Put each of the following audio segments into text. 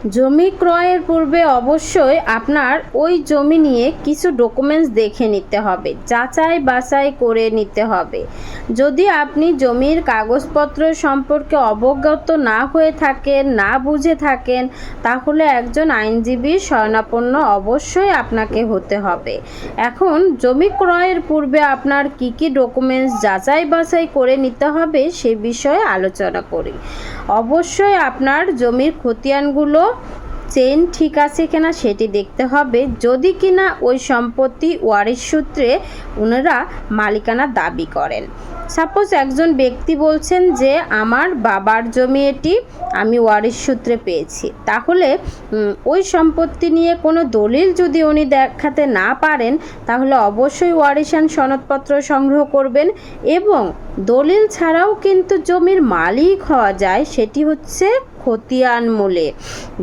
জমি ক্রয়ের পূর্বে অবশ্যই আপনার ওই জমি নিয়ে কিছু ডকুমেন্টস দেখে নিতে হবে, যাচাই বাছাই করে নিতে হবে। যদি আপনি জমির কাগজপত্র সম্পর্কে অবগত না হয়ে থাকেন, না বুঝে থাকেন, তাহলে একজন আইনজীবী শরণাপন্ন অবশ্যই আপনাকে হতে হবে। এখন জমি ক্রয়ের পূর্বে আপনার কি কি ডকুমেন্টস যাচাই বাছাই করে নিতে হবে সে বিষয়ে আলোচনা করি। অবশ্যই আপনার জমির খতিয়ানগুলো চেন ঠিক আছে কিনা সেটি দেখতে হবে। যদি কিনা ওই সম্পত্তি ওয়ারিশ সূত্রে ওনারা মালিকানা দাবি করেন। সাপোজ একজন ব্যক্তি বলছেন যে, আমার বাবার জমি এটি, আমি ওয়ারিস সূত্রে পেয়েছি। তাহলে ওই সম্পত্তি নিয়ে কোনো দলিল যদি উনি দেখাতে না পারেন, তাহলে অবশ্যই ওয়ারিশান সনদপত্র সংগ্রহ করবেন এবং দলিল ছাড়াও কিন্তু জমির মালিক হওয়া যায়, সেটি হচ্ছে খতিয়ান মূলে।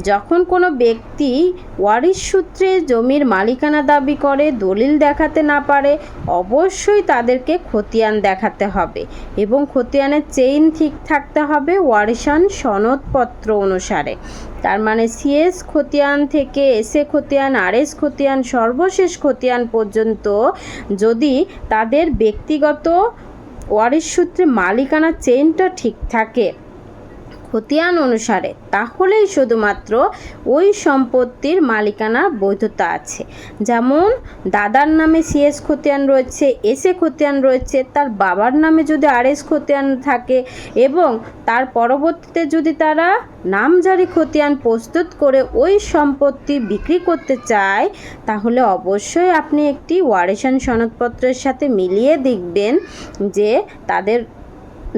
যখন কোনো ব্যক্তি ওয়ারিশ সূত্রে জমির মালিকানা দাবি করে, দলিল দেখাতে না পারে, অবশ্যই তাদেরকে খতিয়ান দেখাতে হবে এবং খতিয়ানের চেইন ঠিক থাকতে হবে ওয়ারিশান সনদপত্র অনুসারে। তার মানে সিএস খতিয়ান থেকে এসএ খতিয়ান, আরএস খতিয়ান, সর্বশেষ খতিয়ান পর্যন্ত যদি তাদের ব্যক্তিগত ওয়ারিশ সূত্রে মালিকানা চেইনটা ঠিক থাকে খতিয়ান অনুসারে, তাহলেই শুধুমাত্র ওই সম্পত্তির মালিকানার বৈধতা আছে। যেমন, দাদার নামে সিএস খতিয়ান রয়েছে এসএ খতিয়ান রয়েছে, তার বাবার নামে যদি আর এস খতিয়ান থাকে এবং তার পরবর্তীতে যদি তারা নামজারি খতিয়ান প্রস্তুত করে ওই সম্পত্তি বিক্রি করতে চায়, তাহলে অবশ্যই আপনি একটি ওয়ারেশন সনদপত্রের সাথে মিলিয়ে দেখবেন যে তাদের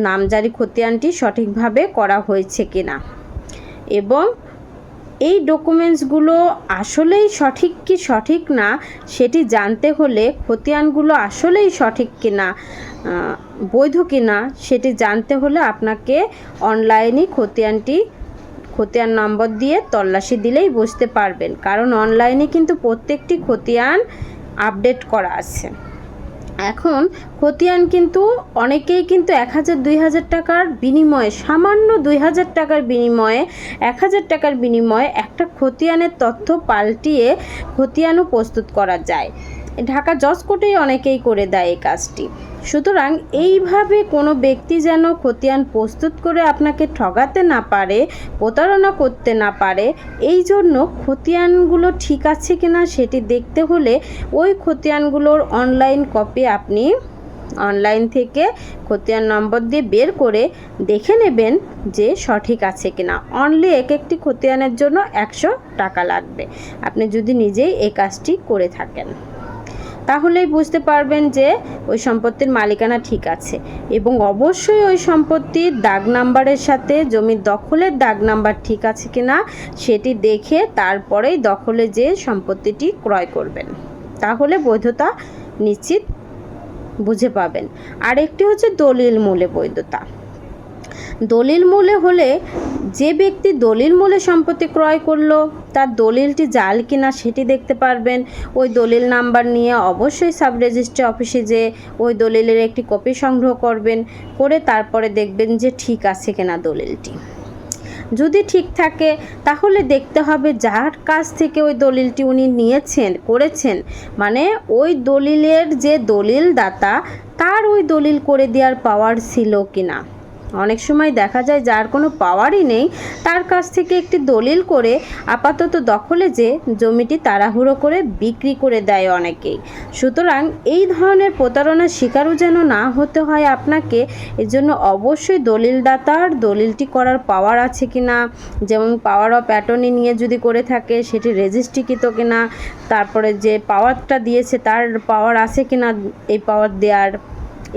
নামজারি খতিয়ানটি সঠিকভাবে করা হয়েছে কিনা। এবং এই ডকুমেন্টসগুলো আসলেই সঠিক কি সঠিক না, সেটি জানতে হলে খতিয়ানগুলো আসলেই সঠিক কিনা বৈধ কিনা, সেটি জানতে হলে আপনাকে অনলাইনে খতিয়ানটি, খতিয়ান নম্বর দিয়ে তল্লাশি দিলেই বুঝতে পারবেন। কারণ অনলাইনে কিন্তু প্রত্যেকটি খতিয়ান আপডেট করা আছে। এখন খতিয়ান কিন্তু অনেকেই কিন্তু এক হাজার, দুই হাজার টাকার বিনিময়ে, সামান্য দুই হাজার টাকার বিনিময়ে, এক হাজার টাকার বিনিময়ে একটা খতিয়ানের তথ্য পাল্টিয়ে খতিয়ানও প্রস্তুত করা যায়। ঢাকা জজ কোর্টেই অনেকেই করে দেয় এই কাজটি। সুতরাং এইভাবে কোনো ব্যক্তি যেন খতিয়ান প্রস্তুত করে আপনাকে ঠগাতে না পারে, প্রতারণা করতে না পারে, এই জন্য খতিয়ানগুলো ঠিক আছে কিনা সেটি দেখতে হলে ওই খতিয়ানগুলোর অনলাইন কপি আপনি অনলাইন থেকে খতিয়ান নম্বর দিয়ে বের করে দেখে নেবেন যে সঠিক আছে কিনা। অনলি এক একটি খতিয়ানের জন্য একশো টাকা লাগবে। আপনি যদি নিজেই এই কাজটি করে থাকেন। তাহলেই বুঝতে পারবেন যে ওই সম্পত্তির মালিকানা ঠিক আছে। এবং অবশ্যই ওই সম্পত্তির দাগ নাম্বারের সাথে জমির দখলের দাগ নাম্বার ঠিক আছে কি না সেটি দেখে তারপরেই দখলে যে সম্পত্তিটি ক্রয় করবেন। তাহলে বৈধতা নিশ্চিত বুঝে পাবেন। আর একটি হচ্ছে দলিল মূলে বৈধতা। দলিল মূলে হলে যে ব্যক্তি দলিল মূলে সম্পত্তি ক্রয় করল, তার দলিলটি জাল কিনা সেটি দেখতে পারবেন। ওই দলিল নাম্বার নিয়ে অবশ্যই সাব রেজিস্ট্রি অফিসে যে ওই দলিলের একটি কপি সংগ্রহ করবেন, করে তারপরে দেখবেন যে ঠিক আছে কিনা দলিলটি। যদি ঠিক থাকে, তাহলে দেখতে হবে যার কাছ থেকে ওই দলিলটি উনি নিয়েছেন, করেছেন। মানে ওই দলিলের যে দলিল দাতা তার ওই দলিল করে দেওয়ার পাওয়ার ছিল কিনা। অনেক সময় দেখা যায় যার কোনো পাওয়ারই নেই, তার কাছ থেকে একটি দলিল করে আপাতত দখলে যে জমিটি তাড়াহুড়ো করে বিক্রি করে দেয় অনেকেই। সুতরাং এই ধরনের প্রতারণার শিকারও যেন না হতে হয় আপনাকে, এজন্য অবশ্যই দলিলদাতার দলিলটি করার পাওয়ার আছে কি না যেমন পাওয়ার অফ অ্যাটর্নি নিয়ে যদি করে থাকে, সেটি রেজিস্ট্রিকৃত কিনা, তারপরে যে পাওয়ারটা দিয়েছে তার পাওয়ার আছে কিনা, এই পাওয়ার দেওয়ার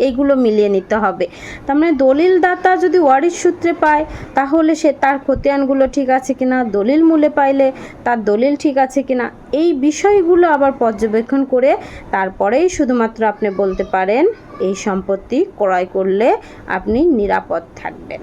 এইগুলো মিলিয়ে নিতে হবে। তার মানে দলিল দাতা যদি ওয়ারিশ সূত্রে পায়, তাহলে সে তার খতিয়ানগুলো ঠিক আছে কিনা, দলিল মূলে পাইলে তার দলিল ঠিক আছে কিনা, এই বিষয়গুলো আবার পর্যবেক্ষণ করে তারপরেই শুধুমাত্র আপনি বলতে পারেন, এই সম্পত্তি ক্রয় করলে আপনি নিরাপদ থাকবেন।